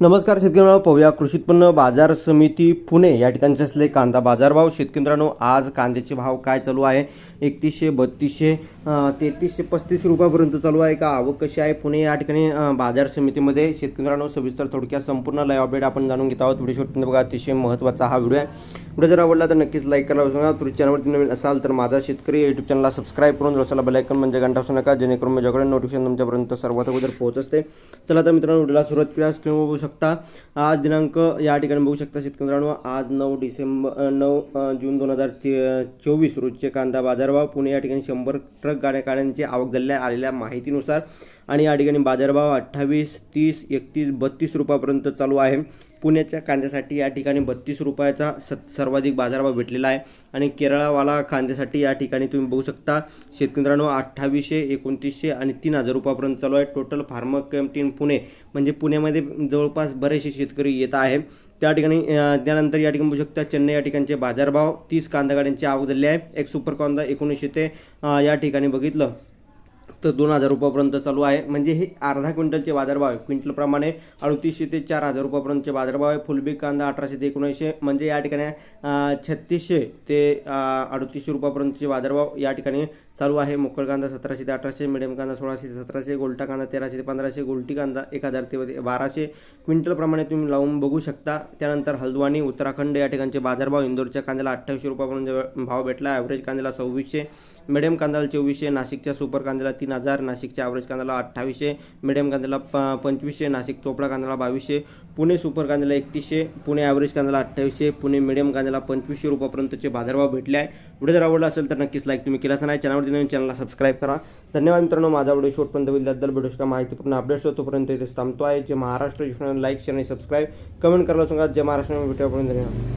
नमस्कार शेतकरी मित्रांनो पाहूया कृषी उत्पन्न बाजार समिती पुणे या ठिकाणचे असले कांदा बाजारभाव शेतकरी मित्रांनो आज कांद्याचे भाव काय चालू आहे? एकतीसशे बत्तीसशे तेहतीसशे पस्तीस रुपयापर्यंत चालू आहे. का आवक कशी आहे? पुणे या ठिकाणी बाजार समितीमध्ये शेतकऱ्यांना सविस्तर थोडक्यात संपूर्ण लाईव्ह अपडेट आपण जाणून घेत आहोत. व्हिडिओ शेवटपर्यंत बघा अतिशय महत्त्वाचा हा व्हिडिओ आहे. व्हिडिओ जर आवडला तर नक्कीच लाईक करायला सांगा तुम्ही चॅनलवरती नवीन असाल तर माझा शेतकरी यूट्यूब चॅनलला सबस्क्राईब करून रसाला बेलायकन म्हणजे घंटा असू नका. जेणेकरून माझ्याकडे नोटिफिकेशन तुमच्यापर्यंत सर्वात अगोदर पोहोच असते चला तर मित्रांनो व्हिडिओला सुरुवात केल्या स्क्रीन बघू शकता आज दिनांक या ठिकाणी बघू शकता शेतकरी मित्रांनो आज नऊ डिसेंबर नऊ जून दोन हजार चोवीस रोजचे कांदा बाजार बाजारभाव पुणे या ठिकाणी शंभर ट्रक गाड्या गाड्यांची आवक झालेल्या आलेल्या माहितीनुसार आणि या ठिकाणी बाजारभाव अठ्ठावीस तीस एकतीस बत्तीस रुपयापर्यंत चालू आहे. पुण्याच्या कांद्यासाठी या ठिकाणी बत्तीस रुपयाचा स सर्वाधिक बाजारभाव भेटलेला आहे. आणि केरळावाला कांद्यासाठी या ठिकाणी तुम्ही बघू शकता शेतकऱ्यांनो अठ्ठावीसशे एकोणतीसशे आणि तीन हजार रुपयापर्यंत चालू आहे. टोटल फार्मर कॅम्प्टीन पुणे म्हणजे पुण्यामध्ये जवळपास बरेचसे शेतकरी येत आहे. त्या ठिकाणी त्यानंतर या ठिकाणी बघू शकता चेन्नई या ठिकाणचे बाजारभाव तीस कांदा गाड्यांची आवक झाली आहे. एक सुपर कांदा एकोणीसशे ते या ठिकाणी बघितलं. तर दोन हजार रुपयापर्यंत चालू आहे. म्हणजे हे अर्धा क्विंटलचे बाजारभाव आहे. क्विंटलप्रमाणे अडतीसशे ते चार हजार रुपयापर्यंतचे बाजारभाव आहे. फुलबी कांदा अठराशे ते एकोणीसशे म्हणजे या ठिकाणी छत्तीसशे ते अडतीसशे रुपयापर्यंतचे बाजारभाव या ठिकाणी चालू आहे. मोकळ कांदा सतराशे ते अठराशे मिडियम कांदा सोळाशे ते सतराशे गोल्टा कांदा तेराशे ते पंधराशे गोल्टी कांदा एक हजार ते बाराशे. क्विंटलप्रमाणे तुम्ही लावून बघू शकता. त्यानंतर हल्द्वानी उत्तराखंड या ठिकाणचे बाजारभाव इंदोरच्या कांद्याला अठ्ठावीसशे रुपयापर्यंत भाव भेटला. ॲव्हरेज कांद्याला सव्वीसशे मिडियम कांद्याला चोवीसशे नाशिकच्या सुपर कांद्याला तीन हजार नाशिकच्या ॲव्हरेज कांद्याला अठ्ठावीसशे मिडियम कांद्याला प पंचवीसशे नाशिक चोपडा कांद्याला बावीसशे पुणे सुपर कांद्याला एकतीसशे पुणे ॲव्हरेज कांद्याला अठ्ठावीसशे पुणे मिडियम कांद्याला पंचवीसशे रुपयापर्यंतचे बाजारभाव भेटले आहे व्हिडिओ जर आवडला असेल तर नक्कीच लाईक तुम्ही केलाच नाही. चॅनलवरती नवीन चॅनलला सबस्क्राईब करा. धन्यवाद मित्रांनो. माझा व्हिडिओ शॉर्टपर्यंत होईल. त्याबद्दल व्हिडिओ का माहितीपूर्ण अपडेट्स तोपर्यंत इथे थांबतो आहे. जे महाराष्ट्र. लाईक शेअर आणि सबस्क्राईब कमेंट करायला सांगा जे महाराष्ट्र. व्हिडिओपर्यंत धन्यवाद.